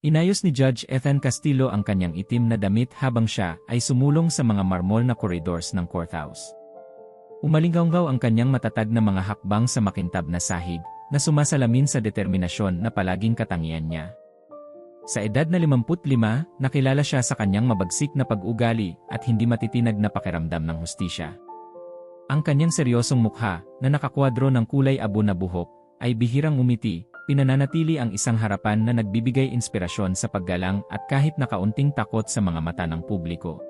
Inayos ni Judge Ethan Castillo ang kanyang itim na damit habang siya ay sumulong sa mga marmol na corridors ng courthouse. Umalinggaw ang kanyang matatag na mga hakbang sa makintab na sahig na sumasalamin sa determinasyon na palaging katangian niya. Sa edad na 55, nakilala siya sa kanyang mabagsik na pag-ugali at hindi matitinag na pakiramdam ng hustisya. Ang kanyang seryosong mukha na nakakwadro ng kulay abo na buhok ay bihirang umiti, pinananatili ang isang harapan na nagbibigay inspirasyon sa paggalang at kahit nakaunting takot sa mga mata ng publiko.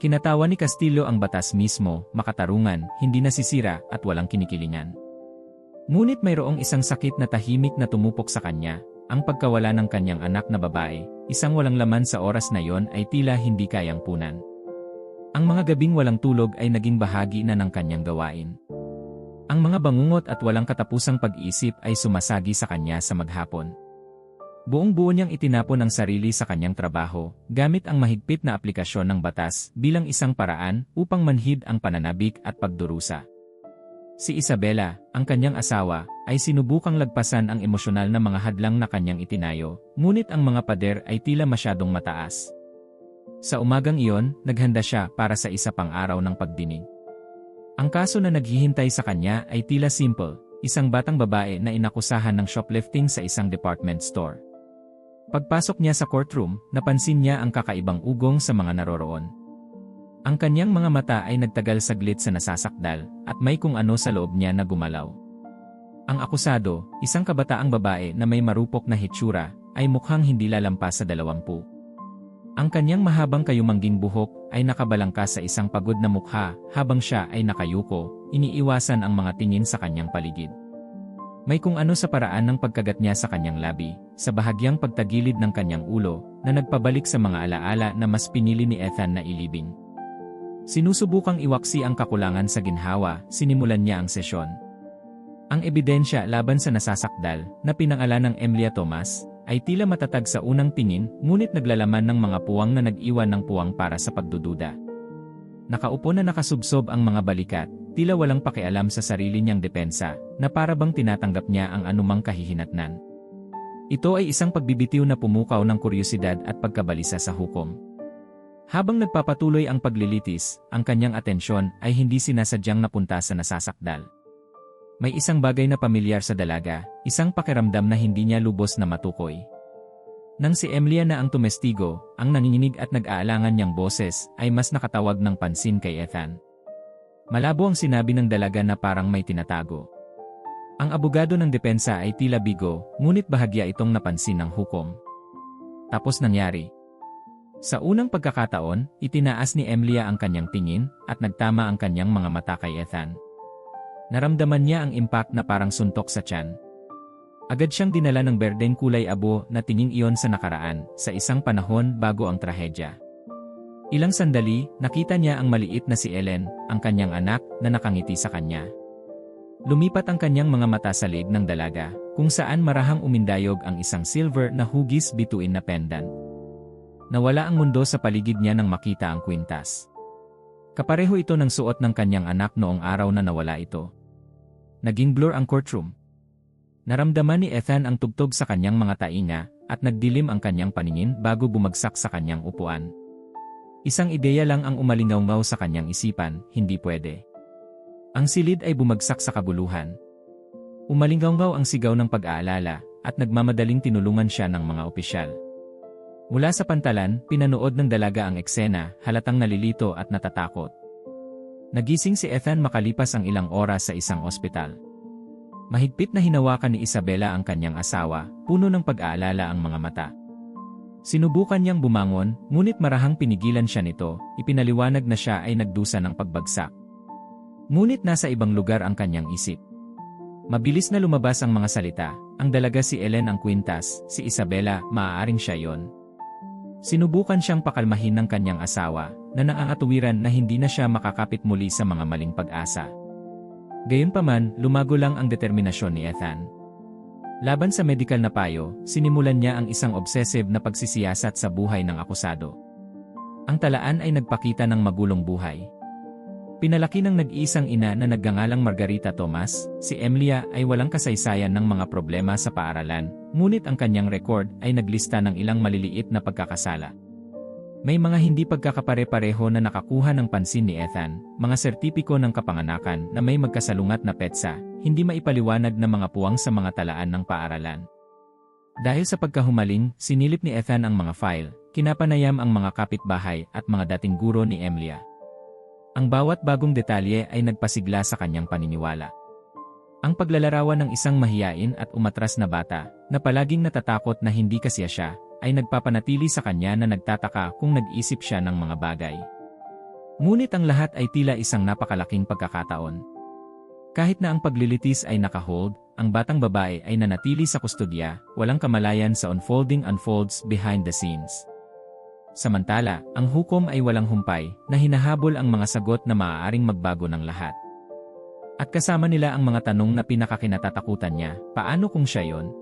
Kinatawa ni Castillo ang batas mismo, makatarungan, hindi nasisira at walang kinikilingan. Ngunit mayroong isang sakit na tahimik na tumupok sa kanya, ang pagkawala ng kanyang anak na babae, isang walang laman sa oras na yon ay tila hindi kayang punan. Ang mga gabing walang tulog ay naging bahagi na ng kanyang gawain. Ang mga bangungot at walang katapusang pag-iisip ay sumasagi sa kanya sa maghapon. Buong buo niyang itinapon ang sarili sa kanyang trabaho, gamit ang mahigpit na aplikasyon ng batas bilang isang paraan upang manhid ang pananabik at pagdurusa. Si Isabela, ang kanyang asawa, ay sinubukang lagpasan ang emosyonal na mga hadlang na kanyang itinayo, ngunit ang mga pader ay tila masyadong mataas. Sa umagang iyon, naghanda siya para sa isa pang araw ng pagdinig. Ang kaso na naghihintay sa kanya ay tila simple, isang batang babae na inakusahan ng shoplifting sa isang department store. Pagpasok niya sa courtroom, napansin niya ang kakaibang ugong sa mga naroroon. Ang kanyang mga mata ay nagtagal saglit sa nasasakdal, at may kung ano sa loob niya na gumalaw. Ang akusado, isang kabataang babae na may marupok na hitsura, ay mukhang hindi lalampas sa dalawampu. Ang kanyang mahabang kayumangging buhok ay nakabalangka sa isang pagod na mukha habang siya ay nakayuko, iniiwasan ang mga tingin sa kanyang paligid. May kung ano sa paraan ng pagkagat niya sa kanyang labi, sa bahagyang pagtagilid ng kanyang ulo, na nagpabalik sa mga alaala na mas pinili ni Ethan na ilibing. Sinusubukang iwaksi ang kakulangan sa ginhawa, sinimulan niya ang sesyon. Ang ebidensya laban sa nasasakdal, na pinangalan ng Emilia Thomas, ay tila matatag sa unang tingin, ngunit naglalaman ng mga puwang na nag-iwan ng puwang para sa pagdududa. Nakaupo na nakasubsob ang mga balikat, tila walang pakialam sa sarili niyang depensa, na para bang tinatanggap niya ang anumang kahihinatnan. Ito ay isang pagbibitiw na pumukaw ng kuryosidad at pagkabalisa sa hukom. Habang nagpapatuloy ang paglilitis, ang kanyang atensyon ay hindi sinasadyang napunta sa nasasakdal. May isang bagay na pamilyar sa dalaga, isang pakiramdam na hindi niya lubos na matukoy. Nang si Emilia na ang tumestigo, ang nanginginig at nag-aalangan niyang boses ay mas nakatawag ng pansin kay Ethan. Malabo ang sinabi ng dalaga na parang may tinatago. Ang abogado ng depensa ay tila bigo, ngunit bahagya itong napansin ng hukom. Tapos nangyari, sa unang pagkakataon, itinaas ni Emilia ang kanyang tingin at nagtama ang kanyang mga mata kay Ethan. Naramdaman niya ang impact na parang suntok sa tiyan. Agad siyang dinala ng berdeng kulay abo na tingin iyon sa nakaraan, sa isang panahon bago ang trahedya. Ilang sandali, nakita niya ang maliit na si Ellen, ang kanyang anak, na nakangiti sa kanya. Lumipat ang kanyang mga mata sa leg ng dalaga, kung saan marahang umindayog ang isang silver na hugis bituin na pendant. Nawala ang mundo sa paligid niya nang makita ang kwintas. Kapareho ito ng suot ng kanyang anak noong araw na nawala ito. Naging blur ang courtroom. Naramdaman ni Ethan ang tugtog sa kanyang mga tainga at nagdilim ang kanyang paningin bago bumagsak sa kanyang upuan. Isang ideya lang ang umalingaw sa kanyang isipan, hindi pwede. Ang silid ay bumagsak sa kabuluhan. Umalingaw ang sigaw ng pag-aalala at nagmamadaling tinulungan siya ng mga opisyal. Mula sa pantalan, pinanood ng dalaga ang eksena, halatang nalilito at natatakot. Nagising si Ethan makalipas ang ilang oras sa isang ospital. Mahigpit na hinawakan ni Isabella ang kanyang asawa, puno ng pag-aalala ang mga mata. Sinubukan niyang bumangon, ngunit marahang pinigilan siya nito, ipinaliwanag na siya ay nagdusa ng pagbagsak. Ngunit nasa ibang lugar ang kanyang isip. Mabilis na lumabas ang mga salita, ang dalaga si Ellen ang kwintas, si Isabella, maaaring siya yon. Sinubukan siyang pakalmahin ng kanyang asawa na naaatuwiran na hindi na siya makakapit muli sa mga maling pag-asa. Gayunpaman, lumago lang ang determinasyon ni Ethan. Laban sa medical na payo, sinimulan niya ang isang obsessive na pagsisiyasat sa buhay ng akusado. Ang talaan ay nagpakita ng magulong buhay. Pinalaki ng nag-iisang ina na naggangalang Margarita Thomas, si Emilia ay walang kasaysayan ng mga problema sa paaralan, ngunit ang kanyang record ay naglista ng ilang maliliit na pagkakasala. May mga hindi pagkakapare-pareho na nakakuha ng pansin ni Ethan, mga sertipiko ng kapanganakan na may magkasalungat na petsa, hindi maipaliwanag na mga puwang sa mga talaan ng paaralan. Dahil sa pagkahumaling, sinilip ni Ethan ang mga file, kinapanayam ang mga kapitbahay at mga dating guro ni Emilia. Ang bawat bagong detalye ay nagpasigla sa kanyang paniniwala. Ang paglalarawan ng isang mahiyain at umatras na bata, na palaging natatakot na hindi kasiya siya, ay nagpapanatili sa kanya na nagtataka kung nag-isip siya ng mga bagay. Ngunit ang lahat ay tila isang napakalaking pagkakataon. Kahit na ang paglilitis ay nakahold, ang batang babae ay nanatili sa kustodya, walang kamalayan sa unfolding unfolds behind the scenes. Samantala, ang hukom ay walang humpay na hinahabol ang mga sagot na maaaring magbago ng lahat. At kasama nila ang mga tanong na pinakakinatatakutan niya, paano kung siya yon?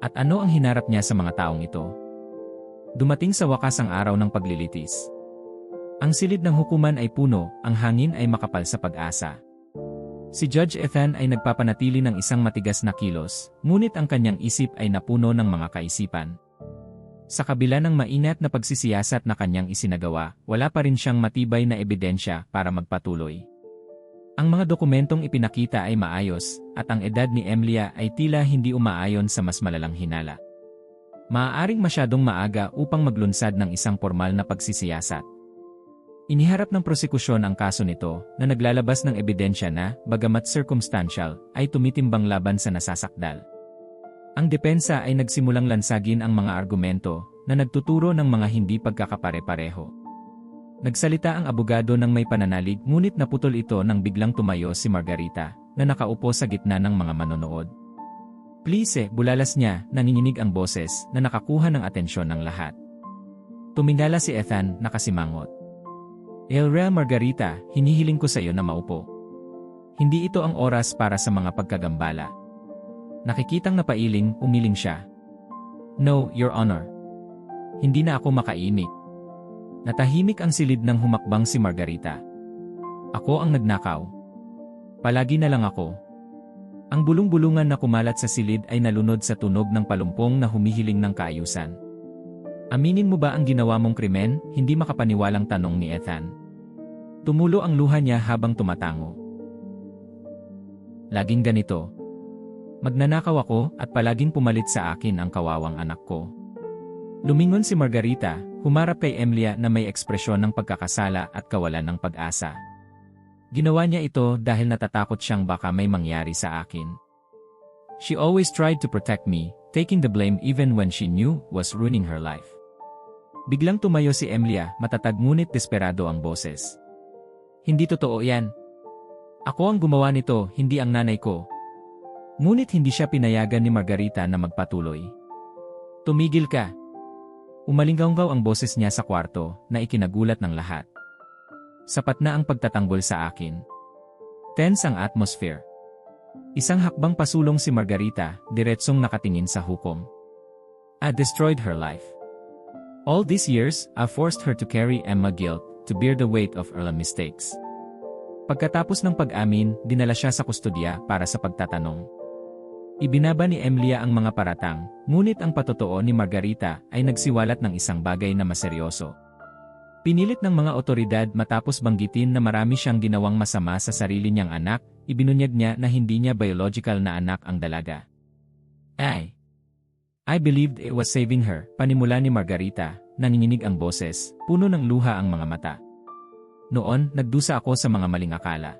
At ano ang hinarap niya sa mga taong ito? Dumating sa wakas ang araw ng paglilitis. Ang silid ng hukuman ay puno, ang hangin ay makapal sa pag-asa. Si Judge Ethan ay nagpapanatili ng isang matigas na kilos, ngunit ang kanyang isip ay napuno ng mga kaisipan. Sa kabila ng mainat na pagsisiyasat na kanyang isinagawa, wala pa rin siyang matibay na ebidensya para magpatuloy. Ang mga dokumentong ipinakita ay maayos, at ang edad ni Emilia ay tila hindi umaayon sa mas malalang hinala. Maaaring masyadong maaga upang maglunsad ng isang formal na pagsisiyasat. Iniharap ng prosekusyon ang kaso nito na naglalabas ng ebidensya na, bagamat circumstantial, ay tumitimbang laban sa nasasakdal. Ang depensa ay nagsimulang lansagin ang mga argumento na nagtuturo ng mga hindi pagkakapare-pareho. Nagsalita ang abogado ng may pananalig ngunit naputol ito nang biglang tumayo si Margarita na nakaupo sa gitna ng mga manonood. Please, bulalas niya, nanginginig ang boses na nakakuha ng atensyon ng lahat. Tumingala si Ethan, nakasimangot. Elrea Margarita, hinihiling ko sa iyo na maupo. Hindi ito ang oras para sa mga pagkagambala. Nakikitang napailing, umiling siya. No, Your Honor. Hindi na ako makaimik. Natahimik ang silid ng humakbang si Margarita. Ako ang nagnakaw. Palagi na lang ako. Ang bulong-bulungan na kumalat sa silid ay nalunod sa tunog ng palumpong na humihiling ng kaayusan. Aminin mo ba ang ginawa mong krimen? Hindi makapaniwalang tanong ni Ethan. Tumulo ang luha niya habang tumatango. Laging ganito. Magnanakaw ako at palaging pumalit sa akin ang kawawang anak ko. Lumingon si Margarita, Humarap kay Emilia na may ekspresyon ng pagkakasala at kawalan ng pag-asa. Ginawa niya ito dahil natatakot siyang baka may mangyari sa akin. She always tried to protect me, taking the blame even when she knew was ruining her life. Biglang tumayo si Emilia, matatag ngunit desperado ang boses. Hindi totoo yan. Ako ang gumawa nito, hindi ang nanay ko. Ngunit hindi siya pinayagan ni Margarita na magpatuloy. Tumigil ka, Umalinggaw ang boses niya sa kwarto na ikinagulat ng lahat. Sapat na ang pagtatanggol sa akin. Tense ang atmosphere. Isang hakbang pasulong si Margarita, diretsong nakatingin sa hukom. I destroyed her life. All these years, I forced her to carry Emma guilt, to bear the weight of her mistakes. Pagkatapos ng pag-amin, dinala siya sa kustodya para sa pagtatanong. Ibinaba ni Emilia ang mga paratang, ngunit ang patotoo ni Margarita ay nagsiwalat ng isang bagay na maseryoso. Pinilit ng mga otoridad matapos banggitin na marami siyang ginawang masama sa sarili niyang anak, ibinunyag niya na hindi niya biological na anak ang dalaga. Ay! I believed it was saving her, panimula ni Margarita, nanginginig ang boses, puno ng luha ang mga mata. Noon, nagdusa ako sa mga maling akala.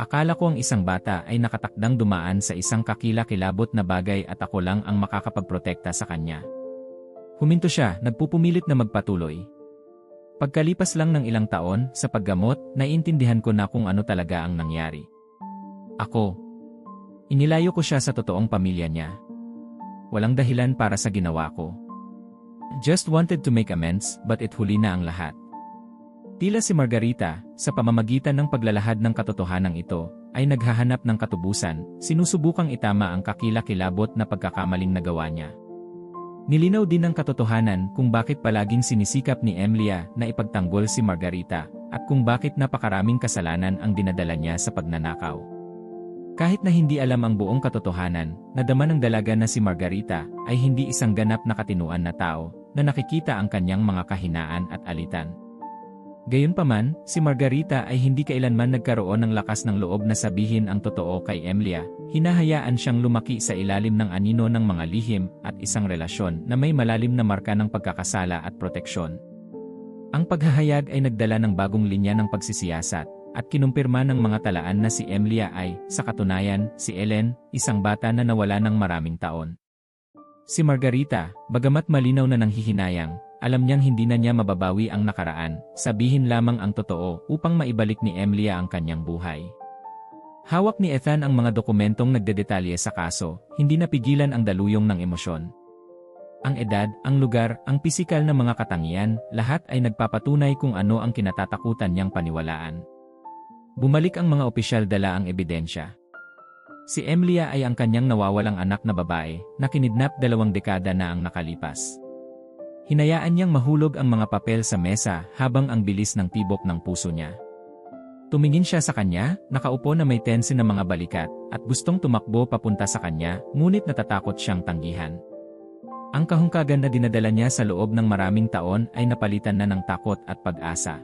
Akala ko ang isang bata ay nakatakdang dumaan sa isang kakila-kilabot na bagay at ako lang ang makakapagprotekta sa kanya. Huminto siya, nagpupumilit na magpatuloy. Pagkalipas lang ng ilang taon, sa paggamot, naiintindihan ko na kung ano talaga ang nangyari. Ako. Inilayo ko siya sa totoong pamilya niya. Walang dahilan para sa ginawa ko. Just wanted to make amends, but it huli na ang lahat. Tila si Margarita, sa pamamagitan ng paglalahad ng katotohanan ito, ay naghahanap ng katubusan, sinusubukang itama ang kakila-kilabot na pagkakamaling nagawa niya. Nilinaw din ng katotohanan kung bakit palaging sinisikap ni Emilia na ipagtanggol si Margarita, at kung bakit napakaraming kasalanan ang dinadala niya sa pagnanakaw. Kahit na hindi alam ang buong katotohanan, nadama ng dalaga na si Margarita ay hindi isang ganap na katinuan na tao na nakikita ang kanyang mga kahinaan at alitan. Gayunpaman, si Margarita ay hindi kailanman nagkaroon ng lakas ng loob na sabihin ang totoo kay Emilia, hinahayaan siyang lumaki sa ilalim ng anino ng mga lihim at isang relasyon na may malalim na marka ng pagkakasala at proteksyon. Ang paghahayag ay nagdala ng bagong linya ng pagsisiyasat, at kinumpirma ng mga talaan na si Emilia ay, sa katunayan, si Ellen, isang bata na nawala ng maraming taon. Si Margarita, bagamat malinaw na nanghihinayang, alam niyang hindi na niya mababawi ang nakaraan, sabihin lamang ang totoo upang maibalik ni Emilia ang kanyang buhay. Hawak ni Ethan ang mga dokumentong nagdedetalye sa kaso, hindi napigilan ang daluyong ng emosyon. Ang edad, ang lugar, ang pisikal na mga katangian, lahat ay nagpapatunay kung ano ang kinatatakutan niyang paniwalaan. Bumalik ang mga opisyal dala ang ebidensya. Si Emilia ay ang kanyang nawawalang anak na babae na kinidnap dalawang dekada na ang nakalipas. Hinayaan niyang mahulog ang mga papel sa mesa habang ang bilis ng tibok ng puso niya. Tumingin siya sa kanya, nakaupo na may tensi ng mga balikat, at gustong tumakbo papunta sa kanya, ngunit natatakot siyang tanggihan. Ang kahungkagan na dinadala niya sa loob ng maraming taon ay napalitan na ng takot at pag-asa.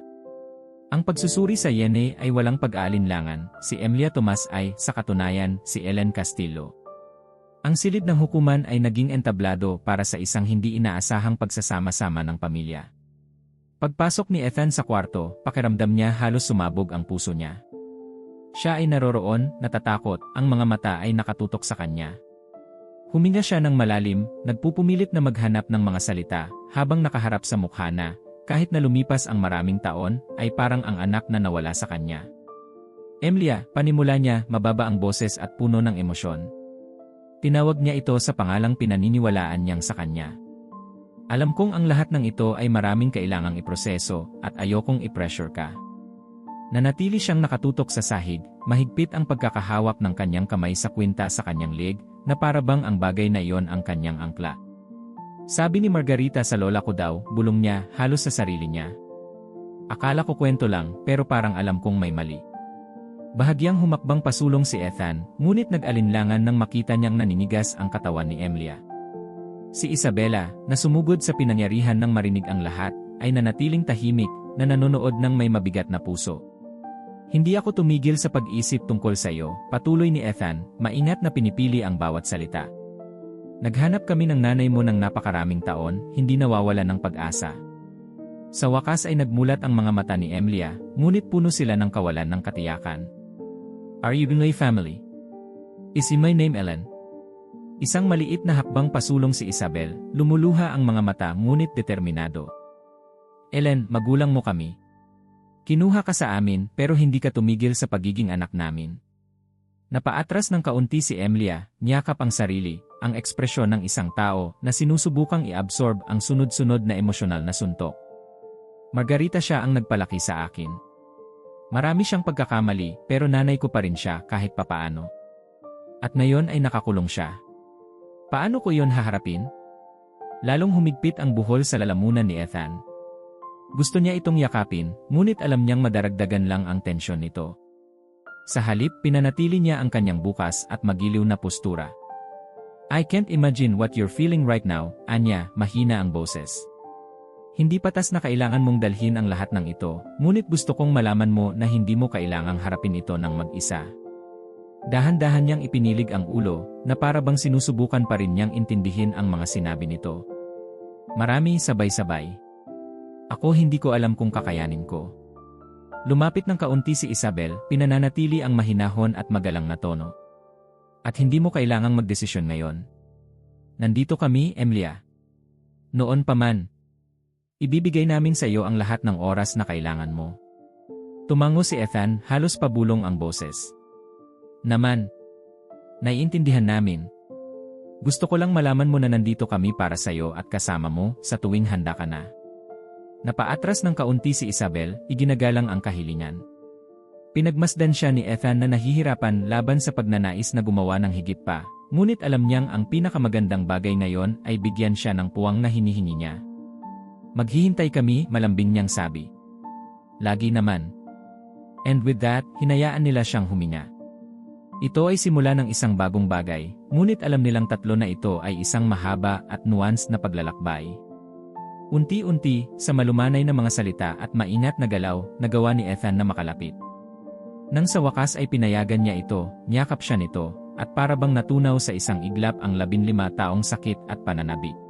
Ang pagsusuri sa Yene ay walang pag-aalinlangan, si Emilia Tomas ay, sa katunayan, si Ellen Castillo. Ang silid ng hukuman ay naging entablado para sa isang hindi inaasahang pagsasama-sama ng pamilya. Pagpasok ni Ethan sa kwarto, pakiramdam niya halos sumabog ang puso niya. Siya ay naroroon, natatakot, ang mga mata ay nakatutok sa kanya. Huminga siya ng malalim, nagpupumilit na maghanap ng mga salita, habang nakaharap sa mukha na, kahit na lumipas ang maraming taon, ay parang ang anak na nawala sa kanya. Emilia, panimula niya, mababa ang boses at puno ng emosyon. Tinawag niya ito sa pangalang pinaniniwalaan niyang sa kanya. Alam kong ang lahat ng ito ay maraming kailangang iproseso at ayokong i-pressure ka. Nanatili siyang nakatutok sa sahig, mahigpit ang pagkakahawak ng kanyang kamay sa kwinta sa kanyang leg, na parabang ang bagay na iyon ang kanyang angkla. Sabi ni Margarita sa lola ko daw, bulong niya, halos sa sarili niya. Akala ko kwento lang, pero parang alam kong may mali. Bahagyang humakbang pasulong si Ethan, ngunit nag-alinlangan nang makita niyang naninigas ang katawan ni Emilia. Si Isabella, na sumugod sa pinangyarihan ng marinig ang lahat, ay nanatiling tahimik, na nanonood ng may mabigat na puso. Hindi ako tumigil sa pag-isip tungkol sa iyo, patuloy ni Ethan, maingat na pinipili ang bawat salita. Naghanap kami ng nanay mo ng napakaraming taon, hindi nawawala ng pag-asa. Sa wakas ay nagmulat ang mga mata ni Emilia, ngunit puno sila ng kawalan ng katiyakan. Are you my family? Is my name Ellen? Isang maliit na hakbang pasulong si Isabel, lumuluha ang mga mata ngunit determinado. Ellen, magulang mo kami. Kinuha ka sa amin pero hindi ka tumigil sa pagiging anak namin. Napaatras ng kaunti si Emilia, niyakap ang sarili, ang ekspresyon ng isang tao na sinusubukang i-absorb ang sunod-sunod na emosyonal na suntok. Margarita siya ang nagpalaki sa akin. Marami siyang pagkakamali pero nanay ko pa rin siya kahit papaano. At ngayon ay nakakulong siya. Paano ko yon haharapin? Lalong humigpit ang buhol sa lalamunan ni Ethan. Gusto niya itong yakapin, ngunit alam niyang madaragdagan lang ang tensyon nito. Sa halip, pinanatili niya ang kanyang bukas at magiliw na postura. I can't imagine what you're feeling right now, Anya, mahina ang boses. Hindi patas na kailangan mong dalhin ang lahat ng ito, ngunit gusto kong malaman mo na hindi mo kailangang harapin ito ng mag-isa. Dahan-dahan niyang ipinilig ang ulo, na para bang sinusubukan pa rin niyang intindihin ang mga sinabi nito. Marami sabay-sabay. Ako hindi ko alam kung kakayanin ko. Lumapit ng kaunti si Isabel, pinananatili ang mahinahon at magalang na tono. At hindi mo kailangang magdesisyon ngayon. Nandito kami, Emilia. Noon pa man. Ibibigay namin sa iyo ang lahat ng oras na kailangan mo. Tumango si Ethan, halos pabulong ang boses. Naman. Naiintindihan namin. Gusto ko lang malaman mo na nandito kami para sa iyo at kasama mo sa tuwing handa ka na. Napaatras ng kaunti si Isabel, iginagalang ang kahilingan. Pinagmasdan siya ni Ethan na nahihirapan laban sa pagnanais na gumawa ng higit pa, ngunit alam niyang ang pinakamagandang bagay ngayon ay bigyan siya ng puwang na hinihingi niya. Maghihintay kami, malambing niyang sabi. Lagi naman. And with that, hinayaan nila siyang huminga. Ito ay simula ng isang bagong bagay, ngunit alam nilang tatlo na ito ay isang mahaba at nuanced na paglalakbay. Unti-unti, sa malumanay na mga salita at maingat na galaw, nagawa ni Ethan na makalapit. Nang sa wakas ay pinayagan niya ito, niyakap siya nito, at parabang natunaw sa isang iglap ang labinlima taong sakit at pananabik.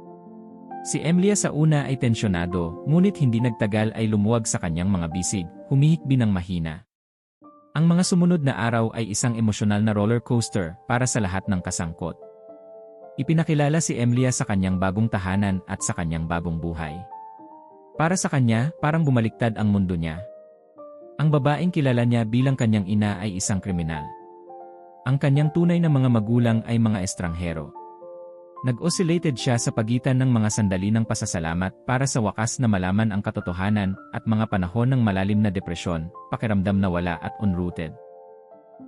Si Emilia sa una ay tensyonado, ngunit hindi nagtagal ay lumuwag sa kanyang mga bisig, humihikbi ng mahina. Ang mga sumunod na araw ay isang emosyonal na roller coaster para sa lahat ng kasangkot. Ipinakilala si Emilia sa kanyang bagong tahanan at sa kanyang bagong buhay. Para sa kanya, parang bumaliktad ang mundo niya. Ang babaeng kilala niya bilang kanyang ina ay isang kriminal. Ang kanyang tunay na mga magulang ay mga estranghero. Nag-oscillated siya sa pagitan ng mga sandali ng pasasalamat para sa wakas na malaman ang katotohanan at mga panahon ng malalim na depresyon, pakiramdam na wala at unrooted.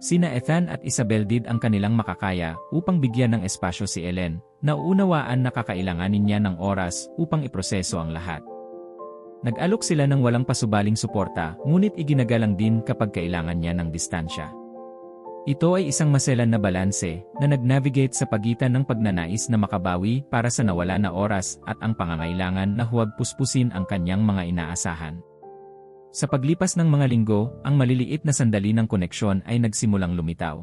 Sina Ethan at Isabel did ang kanilang makakaya upang bigyan ng espasyo si Ellen, na uunawaan na kakailanganin niya ng oras upang iproseso ang lahat. Nag-alok sila ng walang pasubaling suporta, ngunit iginagalang din kapag kailangan niya ng distansya. Ito ay isang maselan na balanse na nag-navigate sa pagitan ng pagnanais na makabawi para sa nawala na oras at ang pangangailangan na huwag puspusin ang kanyang mga inaasahan. Sa paglipas ng mga linggo, ang maliliit na sandali ng koneksyon ay nagsimulang lumitaw.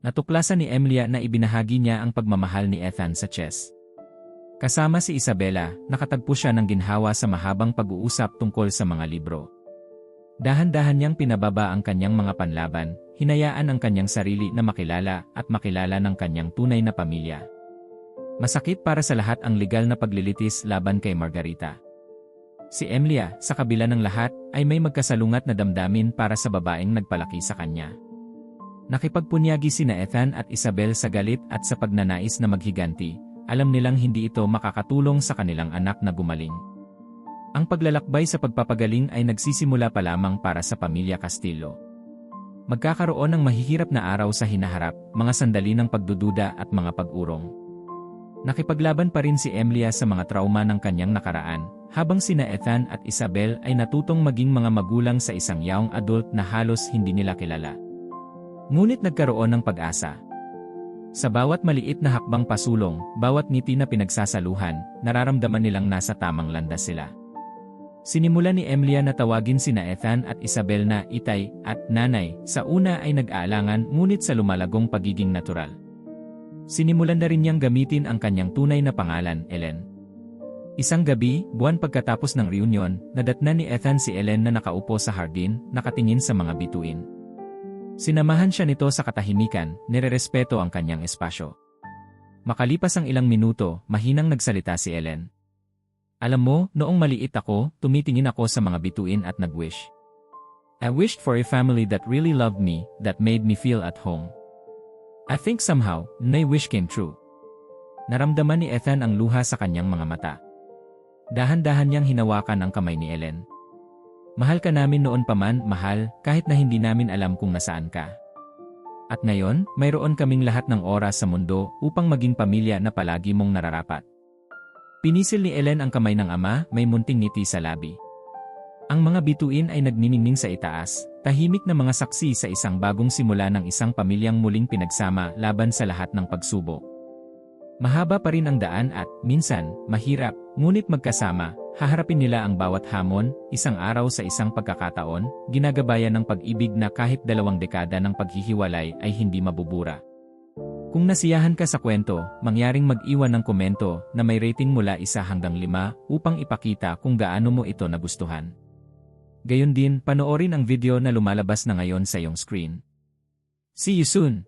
Natuklasan ni Emilia na ibinahagi niya ang pagmamahal ni Ethan sa chess. Kasama si Isabella, nakatagpo siya ng ginhawa sa mahabang pag-uusap tungkol sa mga libro. Dahan-dahan niyang pinababa ang kanyang mga panlaban, hinayaan ang kanyang sarili na makilala at makilala ng kanyang tunay na pamilya. Masakit para sa lahat ang legal na paglilitis laban kay Margarita. Si Emilia, sa kabila ng lahat, ay may magkasalungat na damdamin para sa babaeng nagpalaki sa kanya. Nakipagpunyagi sina Ethan at Isabel sa galit at sa pagnanais na maghiganti, alam nilang hindi ito makakatulong sa kanilang anak na gumaling. Ang paglalakbay sa pagpapagaling ay nagsisimula pa lamang para sa pamilya Castillo. Magkakaroon ng mahihirap na araw sa hinaharap, mga sandali ng pagdududa at mga pag-urong. Nakipaglaban pa rin si Emilia sa mga trauma ng kanyang nakaraan, habang sina Ethan at Isabel ay natutong maging mga magulang sa isang yaong adult na halos hindi nila kilala. Ngunit nagkaroon ng pag-asa. Sa bawat maliit na hakbang pasulong, bawat ngiti na pinagsasaluhan, nararamdaman nilang nasa tamang landas sila. Sinimula ni Emilia na tawagin sina Ethan at Isabel na itay at nanay, sa una ay nag-aalangan ngunit sa lumalagong pagiging natural. Sinimulan na rin niyang gamitin ang kanyang tunay na pangalan, Ellen. Isang gabi, buwan pagkatapos ng reunion, nadatna ni Ethan si Ellen na nakaupo sa hardin, nakatingin sa mga bituin. Sinamahan siya nito sa katahimikan, nirerespeto ang kanyang espasyo. Makalipas ang ilang minuto, mahinang nagsalita si Ellen. Alam mo, noong maliit ako, tumitingin ako sa mga bituin at nag-wish. I wished for a family that really loved me, that made me feel at home. I think somehow, my wish came true. Naramdaman ni Ethan ang luha sa kanyang mga mata. Dahan-dahan niyang hinawakan ang kamay ni Ellen. Mahal ka namin noon pa man, mahal, kahit na hindi namin alam kung nasaan ka. At ngayon, mayroon kaming lahat ng oras sa mundo upang maging pamilya na palagi mong nararapat. Pinisil ni Ellen ang kamay ng ama, may munting ngiti sa labi. Ang mga bituin ay nagniningning sa itaas, tahimik na mga saksi sa isang bagong simula ng isang pamilyang muling pinagsama laban sa lahat ng pagsubok. Mahaba pa rin ang daan at, minsan, mahirap, ngunit magkasama, haharapin nila ang bawat hamon, isang araw sa isang pagkakataon, ginagabayan ng pag-ibig na kahit dalawang dekada ng paghihiwalay ay hindi mabubura. Kung nasiyahan ka sa kwento, mangyaring mag-iwan ng komento na may rating mula isa hanggang lima upang ipakita kung gaano mo ito nagustuhan. Gayon din, panoorin ang video na lumalabas na ngayon sa iyong screen. See you soon!